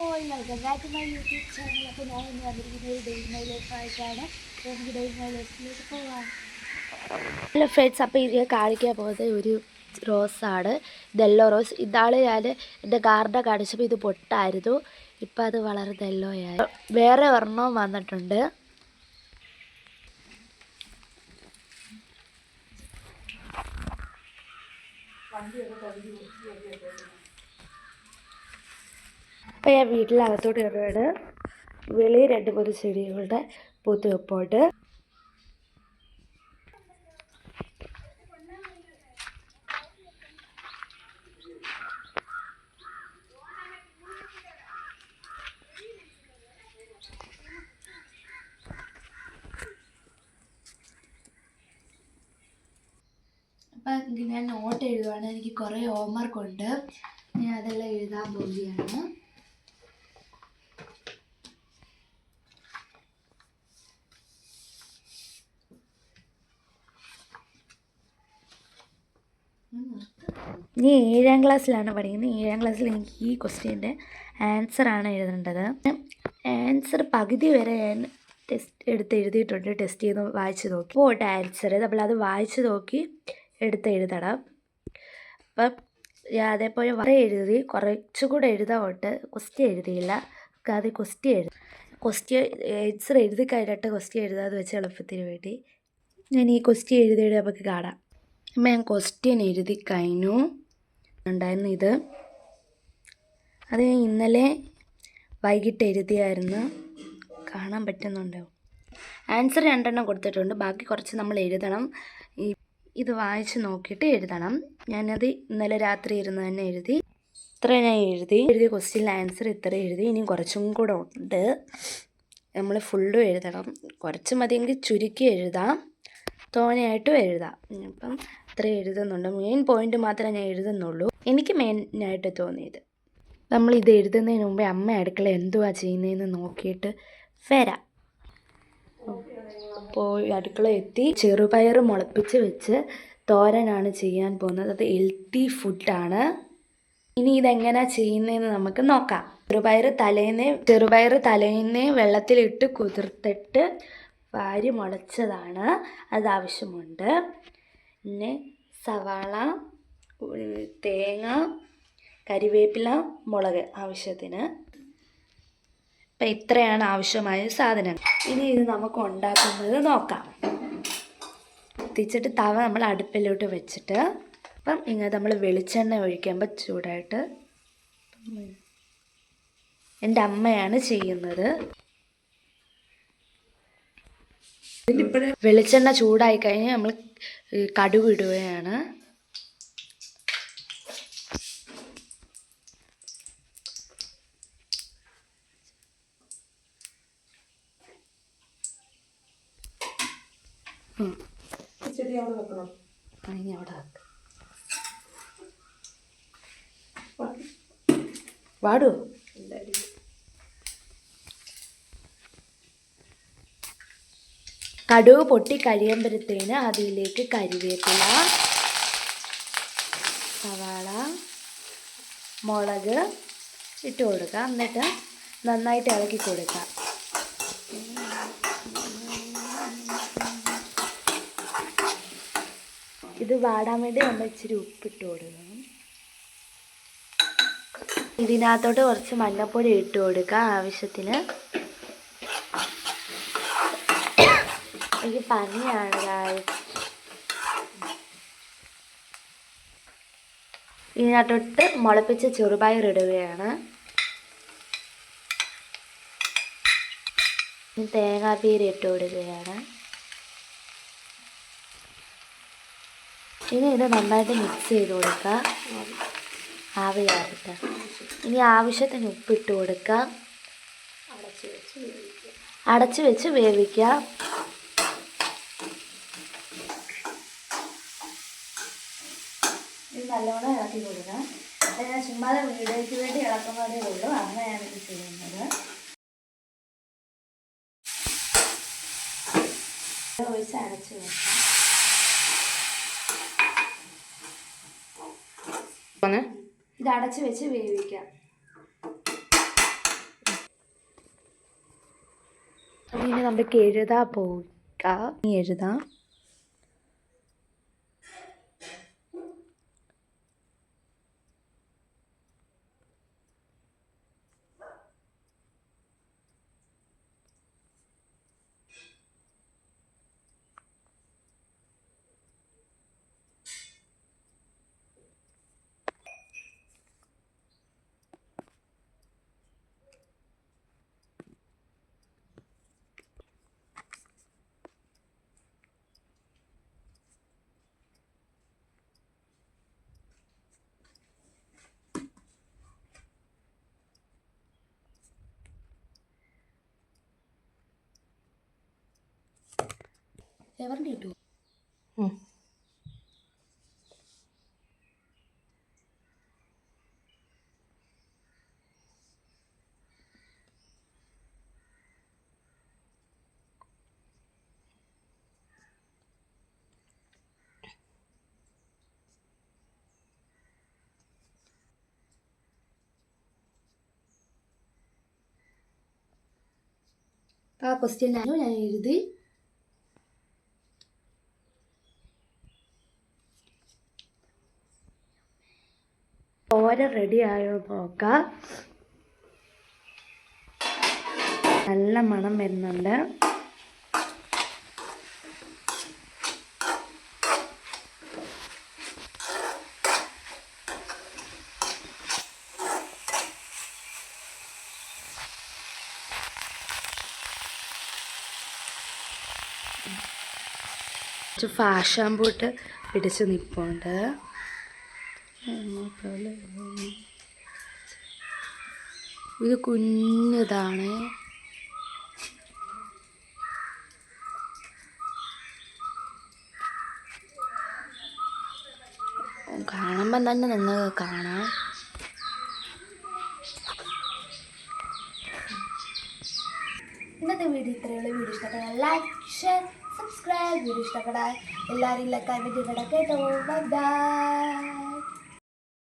Welcome back my YouTube channel അപ്പോൾ ഞാൻ ഇന്ന് വന്നിരിക്കുന്ന ഒരു ഡേ മൈ ലൈഫ് ആയിട്ടാണ് അപ്പോൾ നമുക്ക് ഡേ മൈ ലൈഫിലേക്ക് പോകാം ഹലോ ഫ്രണ്ട്സ് അപ്പോൾ ഇത് കാണിക്കാൻ പോകുന്നത് ഒരു റോസാണ് ഇതെല്ലോ റോസ് ഇതാൾ ഞാൻ എന്റെ ഗാർഡൻ കാണിച്ചപ്പോൾ ഇത് പൊട്ടായിരുന്നു. ഇപ്പം അത് വളരെ ആയി. വേറെ ഒരെണ്ണവും വന്നിട്ടുണ്ട്. അപ്പോൾ ഞാൻ വീട്ടിലകത്തോട്ട് കയറുകയാണ്. വെളിയിൽ രണ്ട് മൂന്ന് ചെടികളുടെ പൂത്ത് വെപ്പോട്ട് അപ്പം ഞാൻ നോട്ട് എഴുതുവാണ്. എനിക്ക് കുറേ ഹോംവർക്ക് ഉണ്ട്. ഞാൻ അതെല്ലാം എഴുതാൻ പോവുകയാണ്. നീ ഏഴാം ക്ലാസ്സിലാണ് പഠിക്കുന്നത്. ഏഴാം ക്ലാസ്സിൽ എനിക്ക് ഈ ക്വസ്റ്റ്യന്റെ ആൻസറാണ് എഴുതേണ്ടത്. ആൻസർ പകുതി വരെ ഞാൻ ടെസ്റ്റ് എടുത്ത് എഴുതിയിട്ടുണ്ട്. ടെസ്റ്റ് ചെയ്ത് വായിച്ച് നോക്കി. പോട്ടെ ആൻസർ നമ്മൾ അത് വായിച്ച് നോക്കി എടുത്ത് എഴുതണം. അപ്പം ഞാൻ അതേപോലെ വരെ എഴുതി. കുറച്ചുകൂടെ എഴുതാമോട്ട് ക്വസ്റ്റ്യൻ എഴുതിയില്ല. അത് ക്വസ്റ്റ്യൻ എഴുതി. ക്വസ്റ്റ്യൻ ആൻസർ എഴുതി കഴിഞ്ഞിട്ട് ക്വസ്റ്റ്യൻ എഴുതാമെന്ന് വെച്ച് എളുപ്പത്തിന് വേണ്ടി ഞാൻ ഈ ക്വസ്റ്റ്യൻ എഴുതിയിട്ട് എഴുതി നമുക്ക് കാണാം. അപ്പം ഞാൻ ക്വസ്റ്റ്യൻ എഴുതി കഴിഞ്ഞു. ഉണ്ടായിരുന്നു ഇത്. അത് ഞാൻ ഇന്നലെ വൈകിട്ട് എഴുതിയായിരുന്നു. കാണാൻ പറ്റുന്നുണ്ടോ? ആൻസർ രണ്ടെണ്ണം കൊടുത്തിട്ടുണ്ട്. ബാക്കി കുറച്ച് നമ്മൾ എഴുതണം. ഈ ഇത് വായിച്ച് നോക്കിയിട്ട് എഴുതണം. ഞാനത് ഇന്നലെ രാത്രി ഇരുന്ന് തന്നെ എഴുതി. ഇത്ര ഞാൻ എഴുതി. എഴുതിയ ക്വസ്റ്റ്യൻ ആൻസർ ഇത്ര എഴുതി. ഇനി കുറച്ചും കൂടെ ഉണ്ട്. നമ്മൾ ഫുള്ളും എഴുതണം. കുറച്ച് മതിയെങ്കിൽ ചുരുക്കി എഴുതാം. തോനെയായിട്ടും എഴുതാം. അപ്പം അത്ര എഴുതുന്നുണ്ട്. മെയിൻ പോയിന്റ് മാത്രമേ ഞാൻ എഴുതുന്നുള്ളൂ. എനിക്ക് മെയിനായിട്ട് തോന്നിയത്. നമ്മൾ ഇത് എഴുതുന്നതിന് മുമ്പേ അമ്മ അടുക്കള എന്തുവാ ചെയ്യുന്നതെന്ന് നോക്കിയിട്ട് വരാം. അപ്പോൾ അടുക്കള എത്തി. ചെറുപയർ മുളപ്പിച്ച് വെച്ച് തോരനാണ് ചെയ്യാൻ പോകുന്നത്. അത് ഹെൽത്തി ഫുഡാണ് ഇനി ഇതെങ്ങനെയാ ചെയ്യുന്നതെന്ന് നമുക്ക് നോക്കാം. ചെറുപയർ തലേന്ന് ചെറുപയർ തലേന്ന് വെള്ളത്തിലിട്ട് കുതിർത്തിട്ട് വാരി മുളച്ചതാണ്. അത് ആവശ്യമുണ്ട്. പിന്നെ സവാള തേങ്ങ കരിവേപ്പില മുളക് ആവശ്യത്തിന്. അപ്പം ഇത്രയാണ് ആവശ്യമായ സാധനങ്ങൾ. ഇനി ഇത് നമുക്ക് ഉണ്ടാക്കുന്നത് നോക്കാം. എത്തിച്ചിട്ട് തവ നമ്മൾ അടുപ്പിലോട്ട് വെച്ചിട്ട് അപ്പം ഇങ്ങനെ നമ്മൾ വെളിച്ചെണ്ണ ഒഴിക്കുമ്പോൾ ചൂടായിട്ട്. എന്റെ അമ്മയാണ് ചെയ്യുന്നത്. വെളിച്ചെണ്ണ ചൂടായി കഴിഞ്ഞാൽ നമ്മൾ കടുക് ഇടുകയാണ്. ചെടി അവിടെ വെക്കണം ഇനി അവിടെ വെക്ക്. വാടൂ കടുക് പൊട്ടി കഴിയുമ്പോഴത്തേന് അതിലേക്ക് കരിവേപ്പില സവാള മുളക് ഇട്ട് കൊടുക്കുക. എന്നിട്ട് നന്നായിട്ട് ഇളക്കി കൊടുക്കുക. ഇത് വാടാൻ വേണ്ടി നമ്മൾ ഇച്ചിരി ഉപ്പിട്ട് കൊടുക്കണം. ഇതിനകത്തോട്ട് കുറച്ച് മഞ്ഞൾപ്പൊടി ഇട്ട് കൊടുക്കുക ആവശ്യത്തിന്. എനിക്ക് പനിയാണ് ഇതിനകത്തൊട്ട് മുളപ്പിച്ച ചെറുപയർ ഇടുകയാണ്. തേങ്ങാപ്പീര ഇട്ട് കൊടുക്കുകയാണ്. ഇനി ഇത് നന്നായിട്ട് മിക്സ് ചെയ്ത് കൊടുക്കുക ആവിയാറിട്ട് ഇനി ആവശ്യത്തിന് ഉപ്പിട്ട് കൊടുക്കുക അടച്ച് വെച്ച് വേവിക്കുക ഇത് നല്ലോണം ഇളക്കി കൊടുക്കണം. അപ്പം ഞാൻ ചുമ്മാതെ വീടേക്ക് വേണ്ടി ഇളക്കുന്നതേ ഉള്ളൂ. അങ്ങനെയാണ് ഇത് ചെയ്യുന്നത്. ഒഴിച്ച് അടച്ച് വെക്കാം. ഇത് അടച്ച് വെച്ച് വേവിക്കാം. ഇനി നമുക്ക് എഴുതാ പോകാം എഴുതാം. എവറിന്റെ കിട്ടുമോ? ആ ക്വസ്റ്റ്യൻ ഞാൻ എഴുതി ഓര റെഡി ആയോ നോക്കാം. നല്ല മണം വരുന്നുണ്ട്. ഫാഷാമ്പൂട്ട് പിടിച്ച് നിൽപ്പുണ്ട് ഇത് കുഞ്ഞതാണ്. കാണുമ്പം തന്നെ നിങ്ങൾക്ക് കാണാം. ഇന്നത്തെ വീഡിയോ ഇത്രയുള്ള വീഡിയോ ഇഷ്ടപ്പെട്ടാൽ ലൈക്ക് ഷെയർ സബ്സ്ക്രൈബ് വീഡിയോ ഇഷ്ടപ്പെട്ടാൽ എല്ലാവരും ലൈക്ക് വീഡിയോ കേട്ടോ. Bye bye